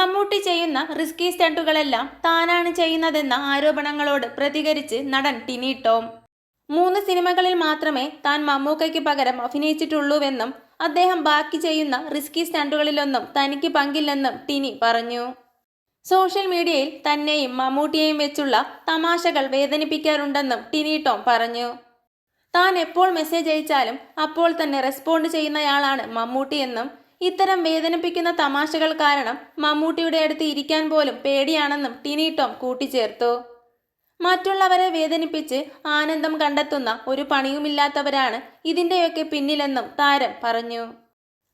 മമ്മൂട്ടി ചെയ്യുന്ന റിസ്കി സ്റ്റണ്ടുകളെല്ലാം താനാണ് ചെയ്യുന്നതെന്ന ആരോപണങ്ങളോട് പ്രതികരിച്ച് നടൻ ടിനി ടോം. മൂന്ന് സിനിമകളിൽ മാത്രമേ താൻ മമ്മൂക്കയ്ക്ക് പകരം അഭിനയിച്ചിട്ടുള്ളൂവെന്നും അദ്ദേഹം ബാക്കി ചെയ്യുന്ന റിസ്കി സ്റ്റണ്ടുകളിലൊന്നും തനിക്ക് പങ്കില്ലെന്നും ടിനി പറഞ്ഞു. സോഷ്യൽ മീഡിയയിൽ തന്നെയും മമ്മൂട്ടിയെയും വെച്ചുള്ള തമാശകൾ വേദനിപ്പിക്കാറുണ്ടെന്നും ടിനി ടോം പറഞ്ഞു. താൻ എപ്പോൾ മെസ്സേജ് അയച്ചാലും അപ്പോൾ തന്നെ റെസ്പോണ്ട് ചെയ്യുന്നയാളാണ് മമ്മൂട്ടിയെന്നും ഇത്തരം വേദനിപ്പിക്കുന്ന തമാശകൾ കാരണം മമ്മൂട്ടിയുടെ അടുത്ത് ഇരിക്കാൻ പോലും പേടിയാണെന്നും ടിനി ടോം കൂട്ടിച്ചേർത്തു. മറ്റുള്ളവരെ വേദനിപ്പിച്ച് ആനന്ദം കണ്ടെത്തുന്ന ഒരു പണിയുമില്ലാത്തവരാണ് ഇതിന്റെയൊക്കെ പിന്നിലെന്നും താരം പറഞ്ഞു.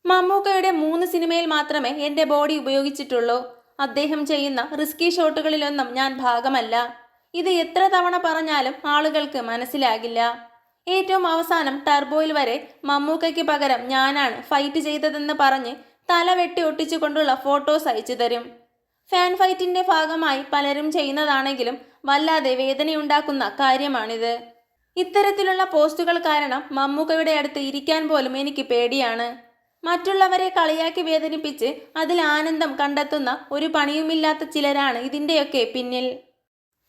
മമ്മൂക്കയുടെ മൂന്ന് സിനിമയിൽ മാത്രമേ എന്റെ ബോഡി ഉപയോഗിച്ചിട്ടുള്ളൂ. അദ്ദേഹം ചെയ്യുന്ന റിസ്കി ഷോട്ടുകളിലൊന്നും ഞാൻ ഭാഗമല്ല. ഇത് എത്ര തവണ പറഞ്ഞാലും ആളുകൾക്ക് മനസ്സിലാകില്ല. ഏറ്റവും അവസാനം ടർബോയിൽ വരെ മമ്മൂക്കയ്ക്ക് പകരം ഞാനാണ് ഫൈറ്റ് ചെയ്തതെന്ന് പറഞ്ഞ് തല വെട്ടി ഒട്ടിച്ചുകൊണ്ടുള്ള ഫോട്ടോസ് അയച്ചു തരും. ഫാൻ ഫൈറ്റിന്റെ ഭാഗമായി പലരും ചെയ്യുന്നതാണെങ്കിലും വല്ലാതെ വേദനയുണ്ടാക്കുന്ന കാര്യമാണിത്. ഇത്തരത്തിലുള്ള പോസ്റ്റുകൾ കാരണം മമ്മൂക്കയുടെ അടുത്ത് ഇരിക്കാൻ പോലും എനിക്ക് പേടിയാണ്. മറ്റുള്ളവരെ കളിയാക്കി വേദനിപ്പിച്ച് അതിൽ ആനന്ദം കണ്ടെത്തുന്ന ഒരു പണിയുമില്ലാത്ത ചിലരാണ് ഇതിന്റെയൊക്കെ പിന്നിൽ.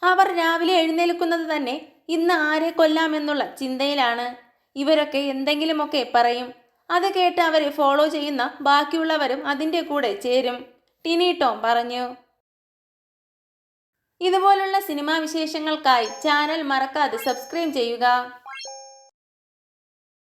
അവർ രാവിലെ എഴുന്നേൽക്കുന്നത് തന്നെ ഇന്ന് ആരെ കൊല്ലാമെന്നുള്ള ചിന്തയിലാണ്. ഇവരൊക്കെ എന്തെങ്കിലുമൊക്കെ പറയും. അത് കേട്ട് അവരെ ഫോളോ ചെയ്യുന്ന ബാക്കിയുള്ളവരും അതിന്റെ കൂടെ ചേരും. ടിനി ടോം പറഞ്ഞു. ഇതുപോലുള്ള സിനിമാ വിശേഷങ്ങൾക്കായി ചാനൽ മറക്കാതെ സബ്സ്ക്രൈബ് ചെയ്യുക.